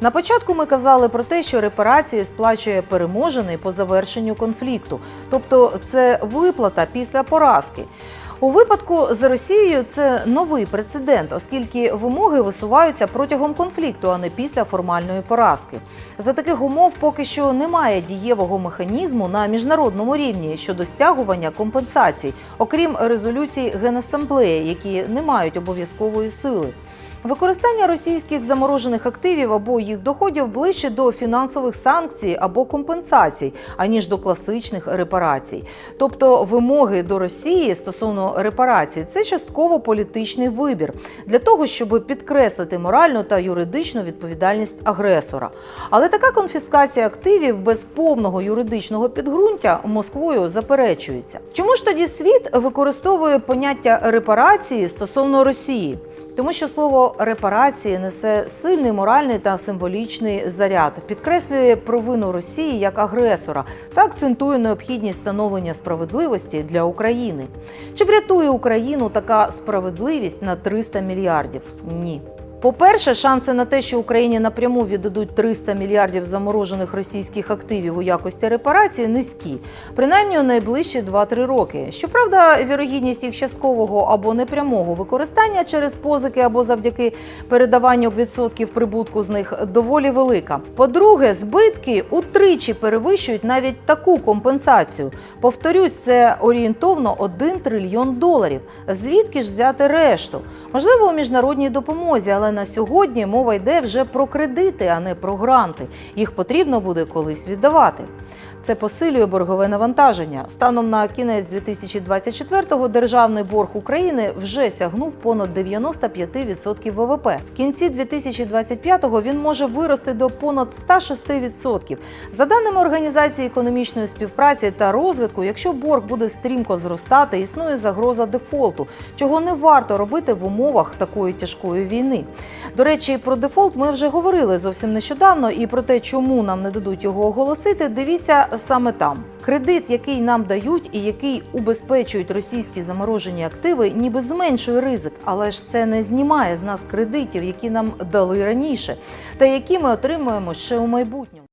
На початку ми казали про те, що репарації сплачує переможений по завершенню конфлікту, тобто це виплата після поразки. У випадку з Росією це новий прецедент, оскільки вимоги висуваються протягом конфлікту, а не після формальної поразки. За таких умов поки що немає дієвого механізму на міжнародному рівні щодо стягування компенсацій, окрім резолюцій Генасамблеї, які не мають обов'язкової сили. Використання російських заморожених активів або їх доходів ближче до фінансових санкцій або компенсацій, аніж до класичних репарацій. Тобто вимоги до Росії стосовно репарацій це частково політичний вибір для того, щоб підкреслити моральну та юридичну відповідальність агресора. Але така конфіскація активів без повного юридичного підґрунтя Москвою заперечується. Чому ж тоді світ використовує поняття репарації стосовно Росії? Тому що слово репарації несе сильний моральний та символічний заряд, підкреслює провину Росії як агресора та акцентує необхідність становлення справедливості для України. Чи врятує Україну така справедливість на 300 мільярдів? Ні. По-перше, шанси на те, що Україні напряму віддадуть 300 мільярдів заморожених російських активів у якості репарації, низькі, принаймні у найближчі 2-3 роки. Щоправда, вірогідність їх часткового або непрямого використання через позики або завдяки передаванню відсотків прибутку з них доволі велика. По-друге, збитки утричі перевищують навіть таку компенсацію. Повторюсь, це орієнтовно 1 трильйон доларів. Звідки ж взяти решту? Можливо, у міжнародній допомозі, але на сьогодні мова йде вже про кредити, а не про гранти. Їх потрібно буде колись віддавати. Це посилює боргове навантаження. Станом на кінець 2024-го державний борг України вже сягнув понад 95% ВВП. В кінці 2025-го він може вирости до понад 106%. За даними Організації економічної співпраці та розвитку, якщо борг буде стрімко зростати, існує загроза дефолту, чого не варто робити в умовах такої тяжкої війни. До речі, про дефолт ми вже говорили зовсім нещодавно, і про те, чому нам не дадуть його оголосити, дивіться саме там. Кредит, який нам дають і який убезпечують російські заморожені активи, ніби зменшує ризик, але ж це не знімає з нас кредитів, які нам дали раніше, та які ми отримуємо ще у майбутньому.